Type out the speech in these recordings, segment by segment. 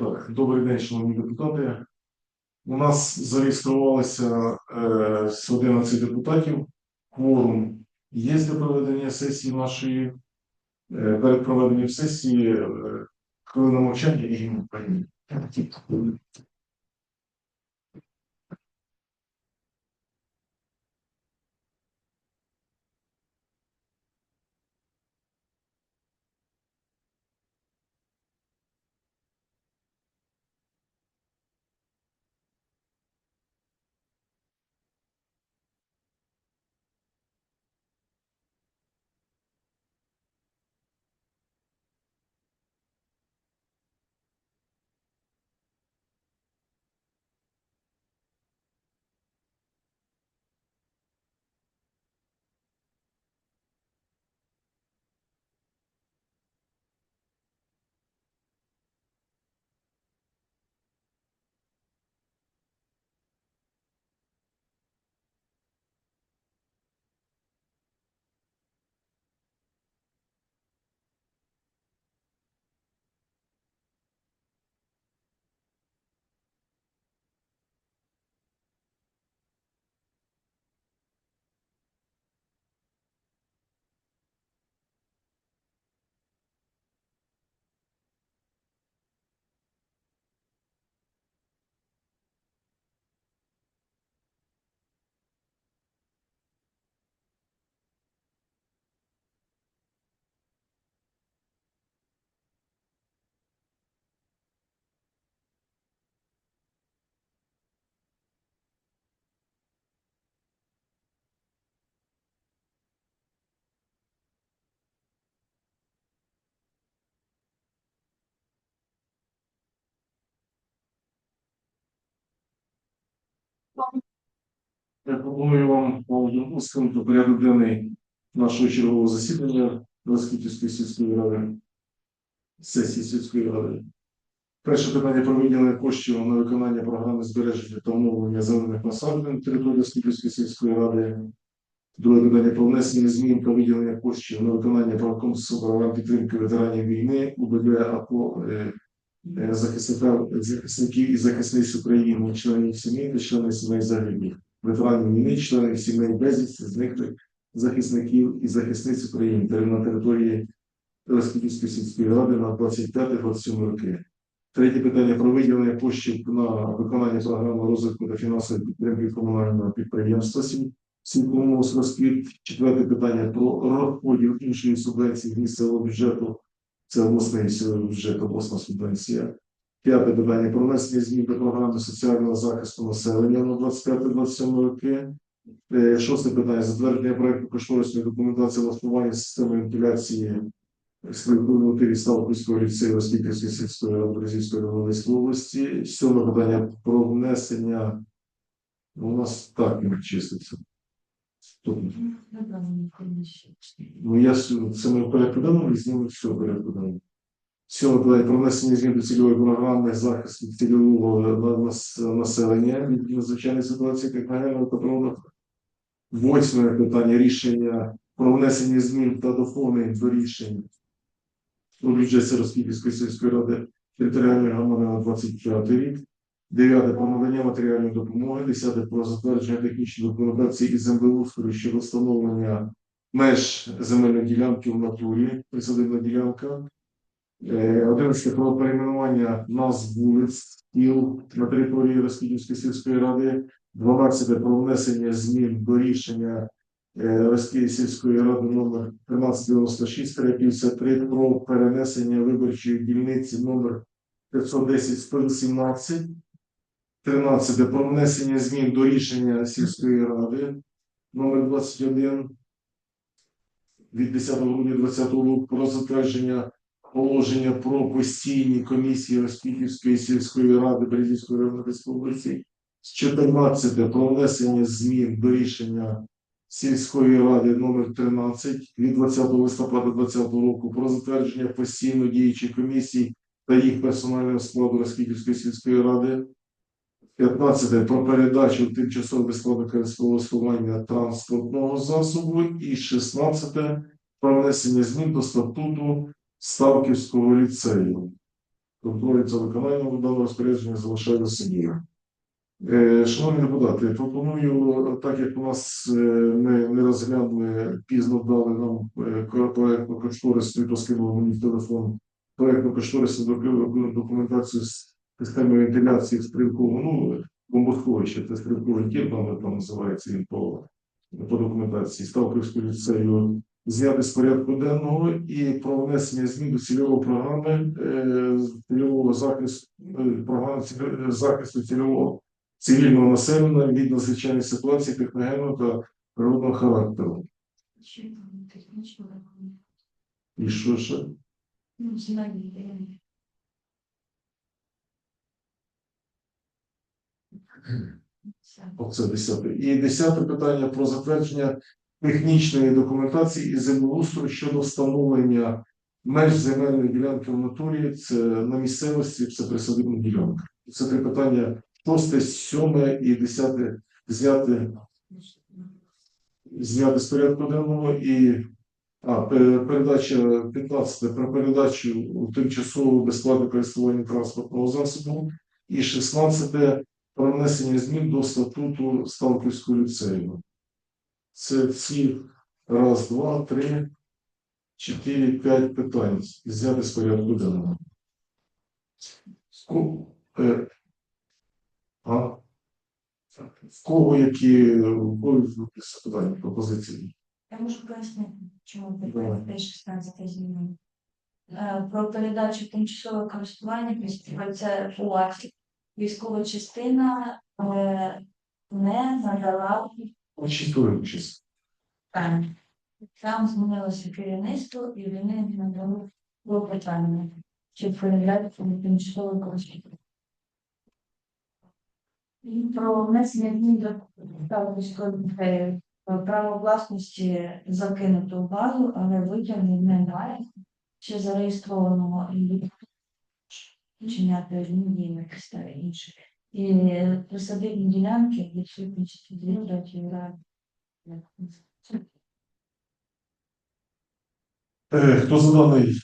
Так, добрий день, шановні депутати. У нас зареєструвалося е, 11 депутатів. Кворум є для проведення сесії нашої. Е, перед проведенням сесії е, хвилина мовчання і гімн Я пропоную вам пускати порядок денний нашого чергового засідання Роскітівської сільської ради, сесії сільської ради. Перше питання про виділення коштів на виконання програми збереження та оновлення зелених насаджень на території Роскітівської сільської ради. Друге питання про внесення змін та виділення коштів на виконання правоконкурсу програм підтримки ветеранів війни УБД АПО е, захисників і захисниць України, членів сімей та членів сімей загиблих ветеранів війни, членів сімей безвісти, зниклих захисників і захисниць України та на території Роскітівської сільської ради на 25-27 роки. Третє питання про виділення коштів на виконання програми розвитку та фінансової підтримки комунального підприємства «Сіль- Сількомос розквіт. Четверте питання про розподіл іншої субвенції місцевого бюджету. Це обласний бюджет, обласна субвенція. П'яте питання про внесення змін до програми соціального захисту населення на 25-27 роки. Е, Шосте питання затвердження проекту кошторисної документації влаштування системи вентиляції Слідкувати Ставківського ліцею Роскітівської сільської ради Російської області. Сьоме питання про внесення. У нас так не чиститься. Тут, Ну, я с- це ми в порядку денному знімемо все в порядку денному. Сьоме питання про внесення змін до цільової програми захисту цільового на- населення від надзвичайної ситуації техногенного та природного. Восьме питання рішення про внесення змін та доповнень до рішень у бюджеті Роскіпівської сільської ради територіальної громади на 25 рік. Дев'яте про надання матеріальної допомоги. Десяте про затвердження технічної документації із землеустрою щодо встановлення меж земельної ділянки в натурі, присадибна ділянка. Е, Одинадцяте про перейменування назв вулиць іл на території Роскідівської сільської ради. Дванадцяте про внесення змін до рішення е, Роскіїв сільської ради номер 1396-53 про перенесення виборчої дільниці номер 510-117. 13 про внесення змін до рішення сільської ради номер 21 від 10 грудня 2020 року про затвердження положення про постійні комісії Розпітівської сільської ради Березівської районної республіки. З 14 про внесення змін до рішення сільської ради номер 13 від 20 листопада 2020 року про затвердження постійно діючих комісій та їх персонального складу Розпітівської сільської ради. 15 про передачу безплатного користування транспортного засобу і 16 про внесення змін до статуту Ставківського ліцею. Контроль за виконанням даного розпорядження залишає собі. Е, Шановні депутати, пропоную, так як у нас е, ми не розглянули, пізно дали нам е, проєктну кошторисну і розкинули мені в телефон проєктну кошторисну док- документацію з системи вентиляції в стрілковому, ну, бомбосховище, це стрілковий дім, там, там називається він по, по документації Ставківського ліцею, зняти з порядку денного і про внесення змін до цільової програми е, цільового захисту е, програми захисту цільового цивільного населення від надзвичайних ситуацій техногенного та природного характеру. І що ще? Ну, знання. Все. Оце десяте. І десяте питання про затвердження технічної документації і землеустрою щодо встановлення меж земельної ділянки в натурі. Це на місцевості, це присадибна ділянка. Це три питання: шосте, сьоме і десяте зняти, зняти з порядку денного і а, передача 15 про передачу у тимчасове безплатне користування транспортного засобу і 16 про внесення змін до статуту Станківського ліцею. Це ці раз, два, три, чотири, п'ять питань зняти з порядку денного. Е, А? В кого які питання, пропозиції? Я можу пояснити, чому питання 16 змінено. Е, Про передачу тимчасового користування місцевого це УАСі. Військова частина е, не надала питання. Там змінилося керівництво і вони надали клопотання, чи передати тимчасове користування. І про внесення змін до права військових дітей. Право власності закинуто в базу, але витягнення немає. Чи зареєстрованого і вчиняти зміни якісь та інші. І присадибні ділянки третьої ради. Е, Хто за даний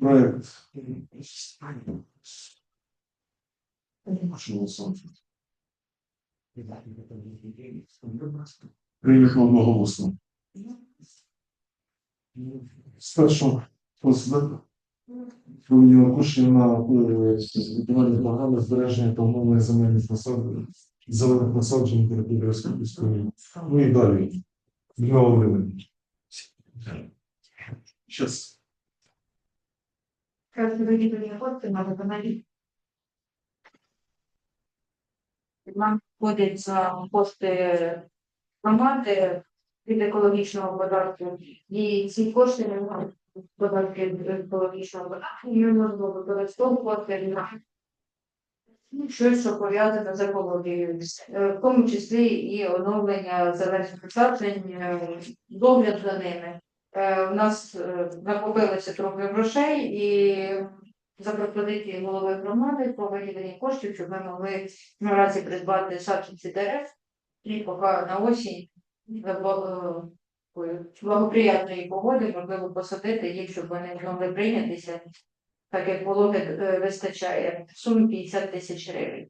проект? Прийнято одноголосно. Спершу розглядати Проведення коштів на е, виконання програми збереження оновлення земельних насаджень, зелених насаджень території. Ну і далі. Людмила Володимирівна. Щас. Коштів на виконання. Нам входять кошти громади від екологічного податку, і ці кошти не мають податки екологічного податку, і можна використовувати на щось, що пов'язане з екологією, Е, в тому числі і оновлення зелених насаджень, е, догляд за ними. У нас е, накопилося трохи грошей і за пропозиції голови громади про виділення коштів, щоб ми могли наразі придбати саджанці дерев і поки на осінь благоприятної погоди можливо посадити їх, щоб вони могли прийнятися, так як вологи е, вистачає в сумі 50 тисяч гривень.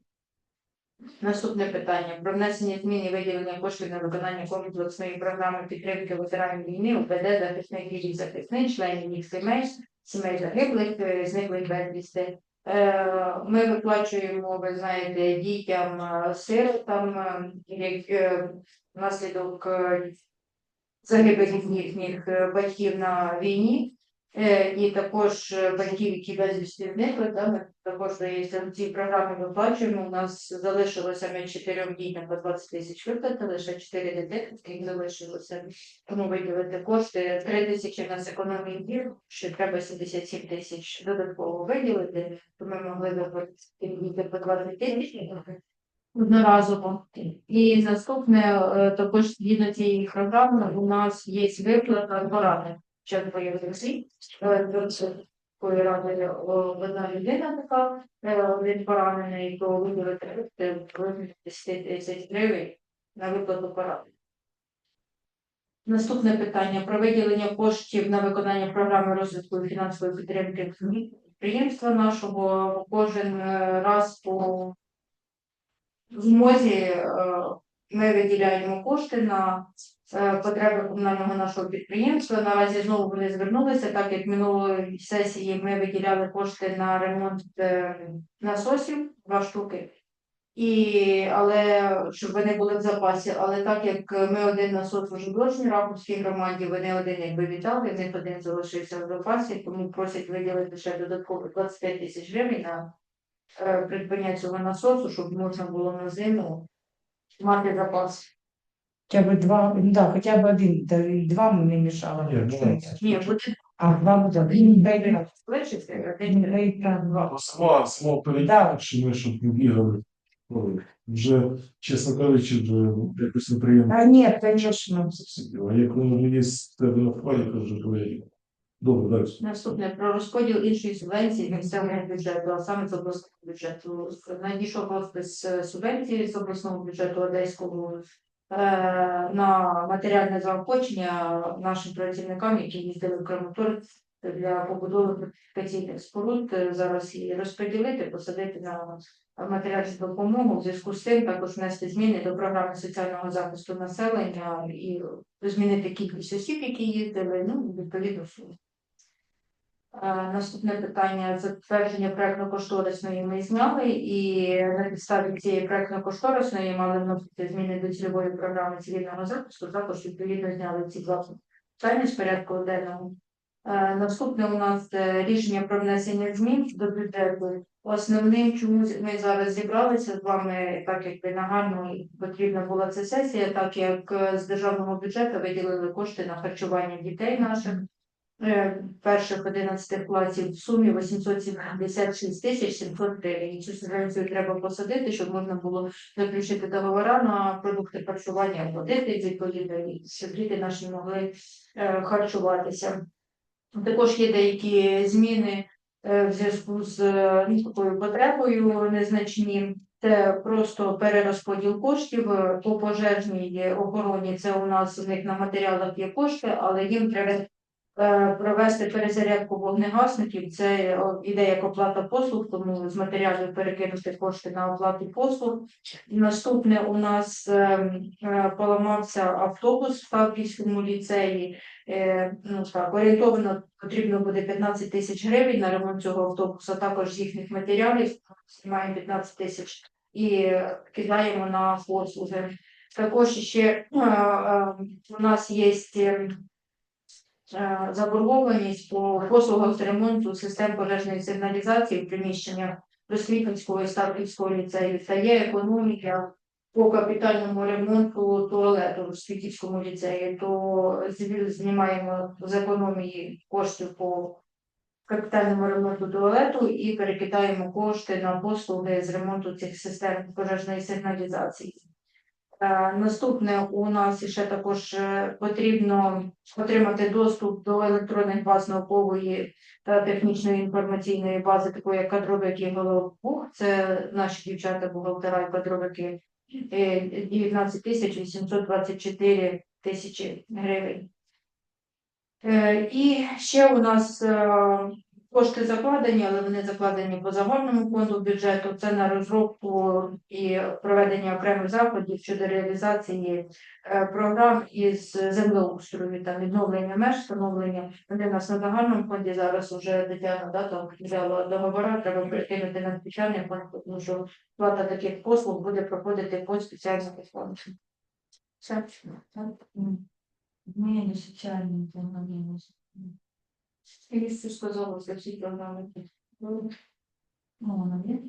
Наступне питання про внесення змін і виділення коштів на виконання комплексної програми підтримки ветеранів війни УПД захисних і захисних членів їх сімей, сімей загиблих, е, зниклих безвісти. Е, Ми виплачуємо, ви знаєте, дітям сиротам, як е, е, їхніх е, батьків на війні. Е, І також е, батьків, які безвісти зникли, да, ми також здається, в цій програмі виплачуємо. У нас залишилося ми чотирьом дітям по 20 тисяч виплати, лише чотири дітей, яких залишилося. Тому виділити кошти. Три тисячі в нас економії дір, ще треба 77 тисяч додатково виділити, то ми могли виплатити діти по 20 тисяч одноразово. І наступне е, також згідно цієї програми у нас є виплата поради час бойових дій. Такої ради одна людина така е, від пораненої, то виділити в розмірі 10 тисяч гривень на виплату поради. Наступне питання про виділення коштів на виконання програми розвитку і фінансової підтримки підприємства нашого кожен е, раз по змозі е, ми виділяємо кошти на е, потреби комунального нашого підприємства. Наразі знову вони звернулися, так як минулої сесії ми виділяли кошти на ремонт е, насосів, два штуки. І, але щоб вони були в запасі, але так як ми один насос вже должні Раховській громаді, вони один якби віддали, в них один залишився в запасі, тому просять виділити ще додатково 25 тисяч гривень на е, придбання цього насосу, щоб можна було на зиму мати запас. Хоча б два, ну да, хоча б один, та й два ми не мішало. Ні, ну, Ні, буде А два буде один, дай два. лишиться, один дай два. два. Ну, Сама, сама передача, ми щоб не бігали. Ой, Вже, чесно кажучи, вже ну, якось неприємно. А ні, звісно. А як воно є з тебе на то вже колеги. Добре, далі. Наступне про розподіл іншої субвенції місцевого бюджету, а саме з обласного бюджету. Надійшов розпис е, субвенції з обласного бюджету Одеського е, на матеріальне заохочення нашим працівникам, які їздили в Краматорськ для побудови фортифікаційних споруд. Е, Зараз її розподілити, посадити на матеріальну допомогу. В зв'язку з цим також внести зміни до програми соціального захисту населення і змінити кількість осіб, які їздили, ну відповідно. Е, Наступне питання затвердження проектно-кошторисної ми зняли, і на підставі цієї проектно-кошторисної мали вносити зміни до цільової програми цивільного захисту. Також відповідно зняли ці два питання з порядку денного. Е, Наступне у нас е, рішення про внесення змін до бюджету. Основним, чому ми зараз зібралися з вами, так якби нагально потрібна була ця сесія, так як з державного бюджету виділили кошти на харчування дітей наших перших 11 класів в сумі 876 тисяч 700 гривень. Цю субвенцію треба посадити, щоб можна було заключити договори на продукти харчування, оплатити відповідно, щоб діти наші могли е, харчуватися. Також є деякі зміни е, в зв'язку з е, такою потребою незначні. Це просто перерозподіл коштів е, по пожежній охороні. Це у нас у них на матеріалах є кошти, але їм треба е, провести перезарядку вогнегасників. Це іде як оплата послуг, тому з матеріалів перекинути кошти на оплату послуг. Наступне у нас е, е, поламався автобус в Таврійському ліцеї. Е, ну так, орієнтовно потрібно буде 15 тисяч гривень на ремонт цього автобуса, також з їхніх матеріалів знімаємо 15 тисяч і кидаємо на послуги. Також ще е, е, у нас є е, е, заборгованість по послугах з ремонту систем пожежної сигналізації в приміщеннях Просвітницького і Ставківського ліцею та є економія по капітальному ремонту туалету в Світівському ліцеї, то знімаємо з економії коштів по капітальному ремонту туалету і перекидаємо кошти на послуги з ремонту цих систем пожежної сигналізації. Е, Наступне у нас ще також е, потрібно отримати доступ до електронних баз наукової та технічної інформаційної бази, такої як кадровик і головбух. Це наші дівчата бухгалтера і кадровики. Е, 19 тисяч 824 тисячі гривень. Е, І ще у нас е, кошти закладені, але вони закладені по загальному фонду бюджету. Це на розробку і проведення окремих заходів щодо реалізації е, програм із землеустрою та відновлення меж, встановлення. Вони у нас на загальному фонді зараз уже Тетяна да, там взяла договори, треба перекинути на спеціальний фонд, тому що плата таких послуг буде проходити по спеціальному фонду. Все. Зміни соціальні програми. І що всі програми. Ну, вона є.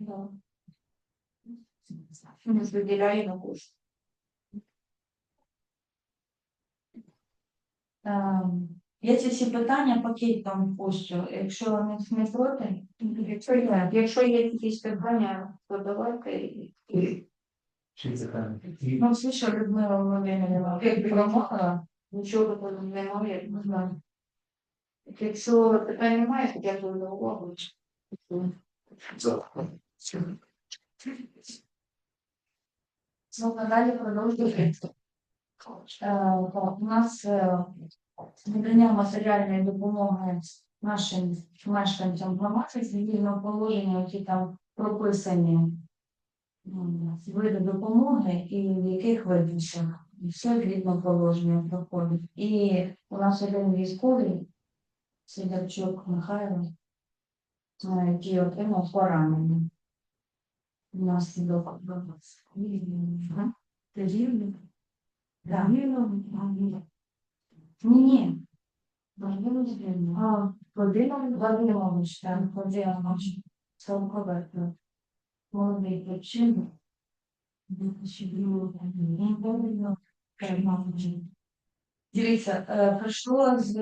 Да. Ми ж виділяємо кошти. Ем, Я ці всі питання пакетом пущу. Якщо вони не проти, Якщо є, якщо є якісь питання, то давайте. і- і- ну, слышав, Людмила Володимирівна, як промовила, Нічого такого немає. не знаю. Якщо питань немає, то дякую за увагу. Ну, надалі продовжуємо. Е, У нас е, надання матеріальної допомоги нашим мешканцям громади згідно положення, які там прописані види допомоги і в яких визначах. І Все згідно положення проходить. І у нас один військовий, Сидорчук Михайло, е, який отримав поранення. Внаслідок. Ти. Ні. Владимир Владимирович, там Владимирович, цілкове. Молодий хлопчина. Дивіться, е, прийшло з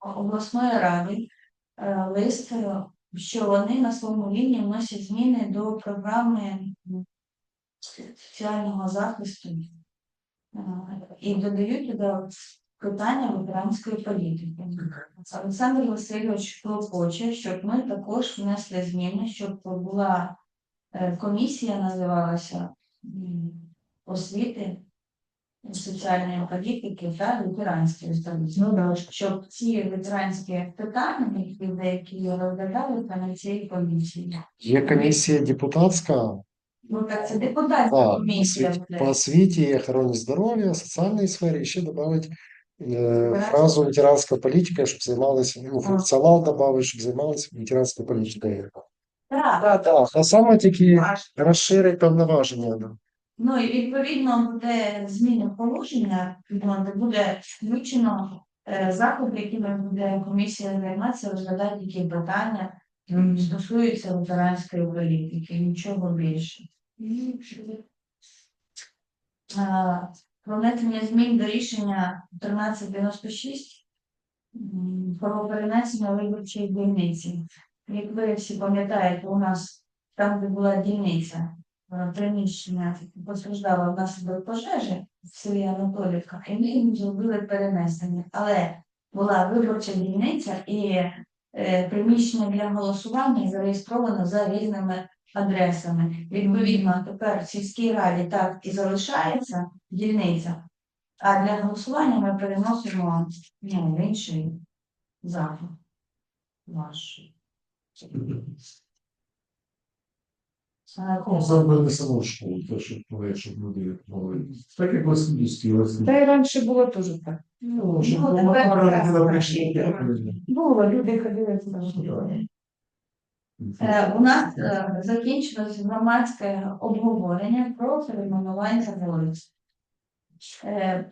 обласної ради е, лист, е, що вони на своєму рівні вносять зміни до програми соціального захисту е, і додають туди питання ветеранської політики. Олександр Васильович хоче, щоб ми також внесли зміни, щоб була комісія, називалася освіти, соціальної політики та ветеранської столиці. Ну да. Щоб ці ветеранські питання, які деякі розглядалися на цій комісії. Є комісія депутатська Ну так це депутатська а, комісія по освіті охороні здоров'я, соціальній сфері, і ще додати е, фразу ветеранська політика, щоб займалися, ну, функціонал додати, щоб займалися ветеранською політикою. Так, Так, так, а саме тільки розширить повноваження. да. Ну і відповідно буде зміни положення, відповідно, де буде включено е, заходи, якими буде комісія займатися, розглядати які питання стосуються ветеранської політики, нічого більше. Про внесення змін до рішення 1396 про перенесення виборчої дільниці. Як ви всі пам'ятаєте, у нас там, де була дільниця, приміщення постраждало внаслідок пожежі в селі Анатолівка, і ми їм зробили перенесення. Але була виборча дільниця і е, приміщення для голосування зареєстровано за різними адресами. Відповідно, тепер в сільській раді так і залишається дільниця, а для голосування ми переносимо ну, в інший заклад. Ваш. Ну, Зробили саму школу, те, щоб, ну, щоб люди могли. Так як Васильівський Василь. Та й раніше було теж так. Ну, щоб Ну, було люди ходили туди. Е, У нас е, закінчилось громадське обговорення про перейменування вулиць. Е,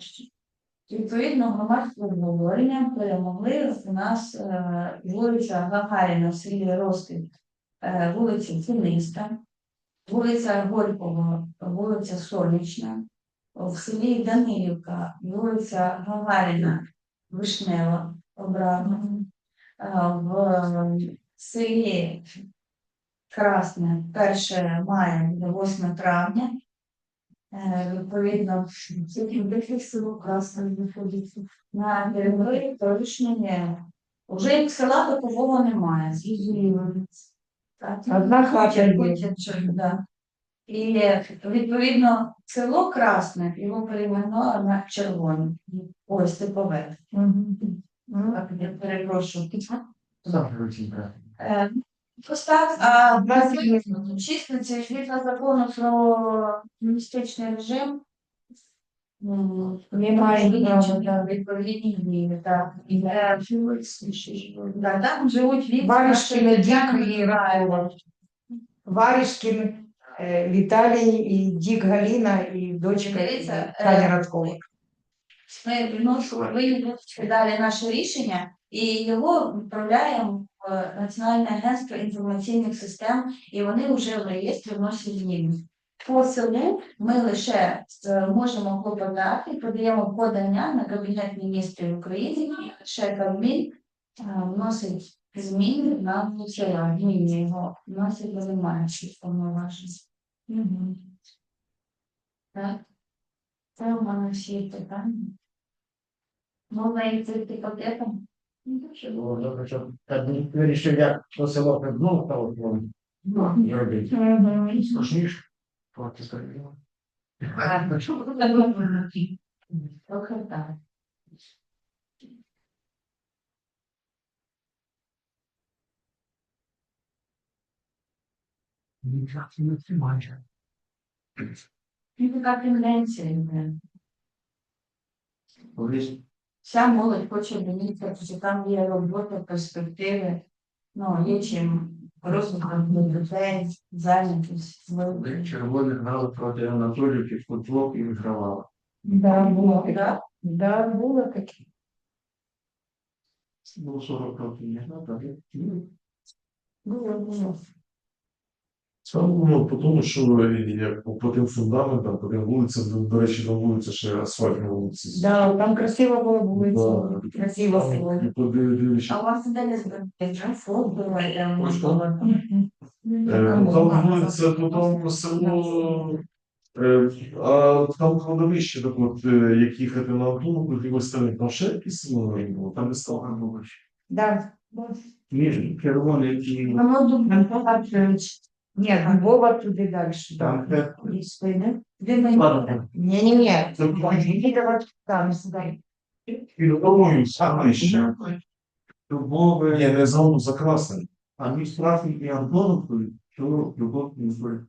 Відповідно, громадське обговорення перемогли у нас е, вулиця Гагаріна в селі Ростин, е, вулиця Фіниста, вулиця Горького, вулиця Сонячна, в селі Данилівка, вулиця Гагаріна, Вишнева, обрана, в селі Красне 1 мая 8 травня. Е, Відповідно, тільки в яких село Красне знаходиться. На території колишньої вже як села такового немає. Зрозуміло. Так, Одна хата є. хоча да. І відповідно село Красне його перейменували на червоне. Ось типове. Так, я перепрошую. Е, Ось так, а числиться згідно закону про містичний режим. Там живуть від Варішкіна Дік і Миколаєва. Варішкін е, Віталій і Дік Галіна і дочка е, Таня Радкова. Ми виносимо далі наше рішення і його відправляємо в Національне агентство інформаційних систем, і вони вже в реєстрі вносять зміни. По селу ми лише е, можемо клопотати, подаємо подання на Кабінет міністрів України, і лише Кабмін е, вносить зміни на села, зміни його вносить вимагаючи повноважень. Мгм. Так. Це у мене всі питання. Можна йти пакетом? Ну, дуже Було добре, що так вирішив, як то село придумав, та от воно зробить. Мгм. Слушніше, Проти зробила. Гарно, що було на голові? Похитаю. Нічого не тримає. Він така кремленція. Вся молодь хоче мінитися, що там є робота, перспективи, ну, є розвиток дітей, зайнятість. коли червоні грали проти Анатоліївки, футбол і вигравали. Да, було. Да? Да, було таке. Було 40 років, не знаю, так? Було, було. Це ну, по тому, що як по, тим фундаментам, по тим вулицям, до, до речі, там вулиця ще асфальтна вулиця. Да, там красиво було, було. Да. Красиво було. А у вас де не збирається? Фото буває, Ось то. Е, Там вулиця, потім село, е, а там кладовище, так от, е, як їхати на Антоновку, і ось там, там ще якісь село було, там не стало Грабович. Да. Ніж червоний, Воно думає, Ні, Дубова туди далі. там де Де ми Ладно. Ні, ні, ні. Це Їдемо там сюди. І додому саме ще. Дубове, Ні, не за за красним. а між Страхом і Антоновкою, то любов не збив.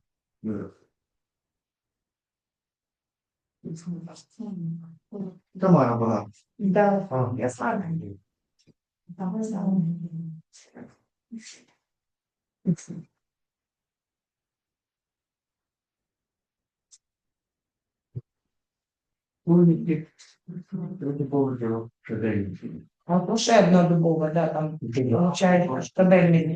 Тамара багато. Да. А, Я знаю. Там знаю. Кулики, щоденні. А то ще одна дубова, да, там, виходить, штабельний